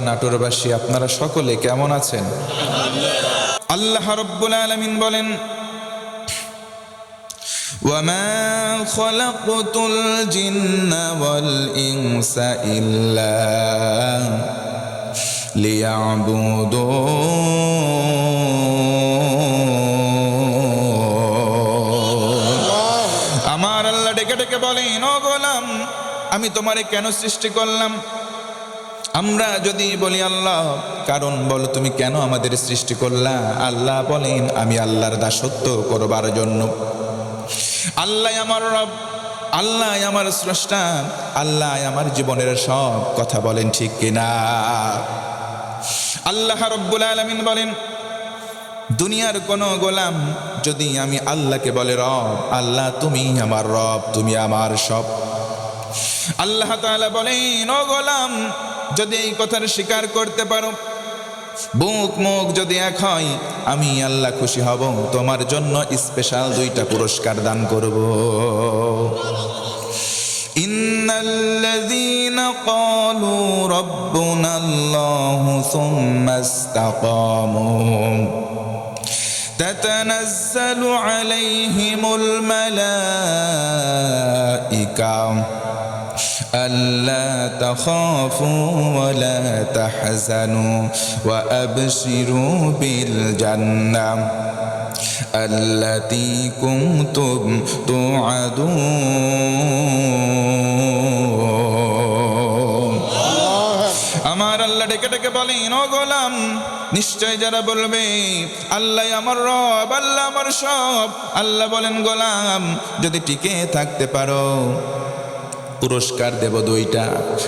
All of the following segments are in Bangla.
নাটোরবাসী আপনারা সকলে কেমন আছেন আল্লাহ রব্বুল আলমিন বলেন وما خلقت الجن والإنس إلا ليعبدون আমার আল্লাহ ডেকে ডেকে বলেন ও গোলাম আমি তোমারে কেন সৃষ্টি করলাম আমরা যদি বলি, আল্লাহ, কারণ বলো তুমি কেন আমাদের সৃষ্টি করলা? আল্লাহ বলেন, আমি আল্লাহর দাসত্ব করবার জন্য। আল্লাহ আমার রব, আল্লাহ আমার স্রষ্টা, আল্লাহ আমার জীবনের সব কথা বলেন, ঠিক কিনা আল্লাহ রব্বুল আলমিন বলেন, দুনিয়ার কোনো গোলাম যদি আমি আল্লাহকে বলে, রব, আল্লাহ তুমি আমার রব, তুমি আমার সব। আল্লাহ তাআলা বলেন, ও গোলাম যদি এই কথার স্বীকার করতে পারো বুক মুখ যদি এক হয় আমি আল্লাহ খুশি হব তোমার জন্য স্পেশাল দুইটা পুরস্কার দান করব ইন্নাল্লাযীনা ক্বালু রাব্বুনা আল্লাহু সুম্মা ইসতাকামু تتنزل عليهم الملائكة ألا تخافوا ولا تحزنوا وأبشروا بالجنة التي كنتم توعدون আমার আল্লাহ ডেকে ডেকে বলেন ও গোলাম নিশ্চয় যারা বলবে আল্লাহ আমার রব আল্লাহ আমার সব আল্লাহ বলেন গোলাম যদি টিকে থাকতে পারো পুরস্কার দেব দুইটা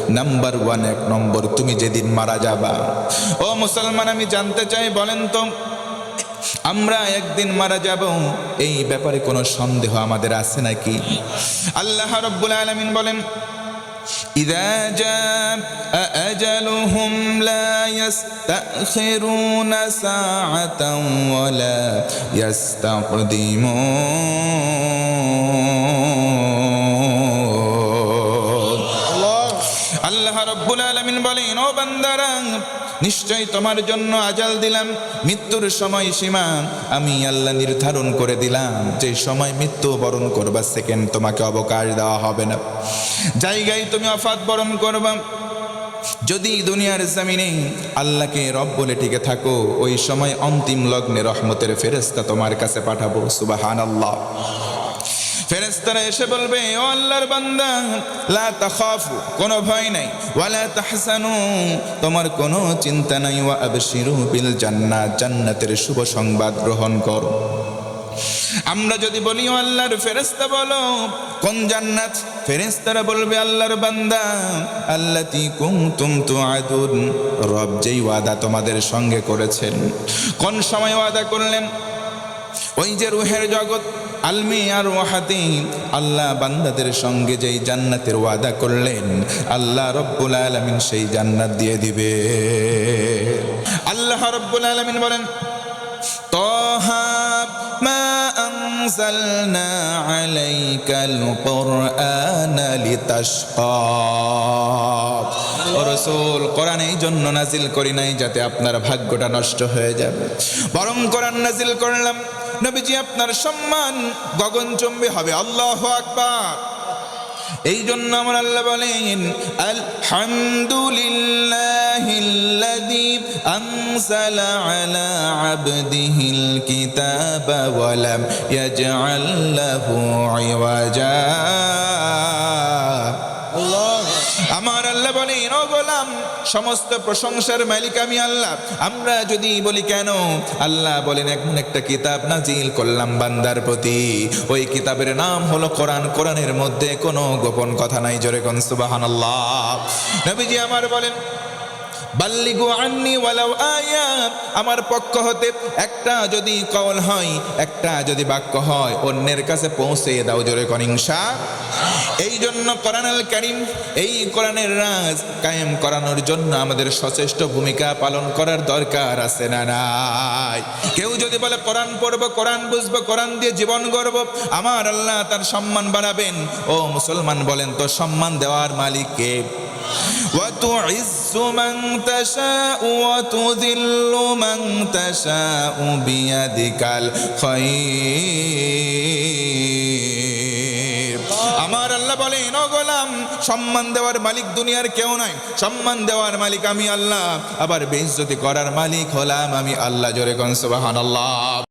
নাম্বার ওয়ান এক নম্বর তুমি যেদিন মারা যাবা ও মুসলমান আমি জানতে চাই বলেন তো আমরা একদিন মারা যাব এই ব্যাপারে কোনো সন্দেহ আমাদের আছে নাকি আল্লাহ রব্বুল আলমিন বলেন إذا جاء أجلهم لا يستأخرون ساعة ولا يستقدمون বান্দারা, নিশ্চয় তোমার জন্য আজাল দিলাম। মৃত্যুর সময় সীমা আমি আল্লাহ নির্ধারণ করে দিলাম। যে সময় মৃত্যু বরণ করবা, সেকেন্ড তোমাকে অবকাশ দেওয়া হবে না। জায়গায় তুমি অফাত বরণ করবা। যদি দুনিয়ার জমিনে আল্লাহকে রব বলে টিকে থাকো, ওই সময় অন্তিম লগ্নে রহমতের ফেরেস্তা তোমার কাছে পাঠাবো। সুবাহান আল্লাহ ফেরেস্তারা এসে বলবে, ও আল্লাহর বান্দা, লা তাখাফু, কোনো ভয় নাই। ওয়ালা তাহসানু, তোমার কোনো চিন্তা নাই। ওয়া আবশিরু বিল জান্নাত, জান্নাতের শুভ সংবাদ গ্রহণ করো। আমরা যদি বলি, ও আল্লাহর ফেরেস্তা বলো, কোন জান্নাত? ফেরেস্তারা বলবে, আল্লাহর বান্দা, আল্লাতি কুমতুম তুআদুন। রব যেই ওয়াদা তোমাদের সঙ্গে করেছেন। কোন সময় ওয়াদা করলেন? ওই যে রুহের জগৎ আলমি আর ওয়াহাতি আল্লাহ বান্দাদের সঙ্গে যেই জান্নাতের ওয়াদা করলেন আল্লাহ রব্বুল আলমিন সেই জান্নাত দিয়ে দিবে আল্লাহ রব্বুল আলমিন বলেন তহা মা أنزلنا عليك القرآن لتشقى রসুল, কোরআন এই জন্য নাজিল করি নাই যাতে আপনার ভাগ্যটা নষ্ট হয়ে যাবে। বরং কোরআন নাজিল করলাম, নবীজি আপনার সম্মান গগনচম্বী হবে, আল্লাহ আকবার। এই জন্য আমার আল্লাহ বলেন, আলহামদুলিল্লাহিল্লাযী আনজালা আলা আবদিহিল কিতাবা ইয়াজআল লাহু ইওয়াজা আমার আল্লাহ বলেন ও গোলাম সমস্ত প্রশংসার মালিক আমি আল্লাহ। আমরা যদি বলি, কেন? আল্লাহ বলেন, এখন একটা কিতাব নাজিল করলাম বান্দার প্রতি। ওই কিতাবের নাম হলো কোরআন। কোরআনের মধ্যে কোনো গোপন কথা নাই জোরে কনসুবাহান সুবহানাল্লাহ। নবীজি আমার বলেন বাল্লিগু আন্নি ওয়ালাউ আয়াত। আমার পক্ষ হতে একটা যদি কওল হয়, একটা যদি বাক্য হয়, অন্যের কাছে পৌঁছে দাও জোরে কনিংসা এই জন্য কোরআনুল কারীম, এই কোরআনের রাজ কায়েম করানোর জন্য আমাদের সচেষ্ট ভূমিকা পালন করার দরকার আছে না নাই? কেউ যদি বলে, কোরআন পড়ব, কোরআন বুঝব, কোরআন দিয়ে জীবন গড়ব আমার আল্লাহ তার সম্মান বাড়াবেন। ও মুসলমান বলেন তো, সম্মান দেওয়ার মালিক কে? وتعز من تشاء وتذل من تشاء بيدك الخير আমার আল্লাহ বলেন ও গোলাম সম্মান দেওয়ার মালিক দুনিয়ার কেউ নাই সম্মান দেওয়ার মালিক আমি আল্লাহ আবার বেইজ্জতি করার মালিক হলাম আমি আল্লাহ জোরে কন সুবহানাল্লাহ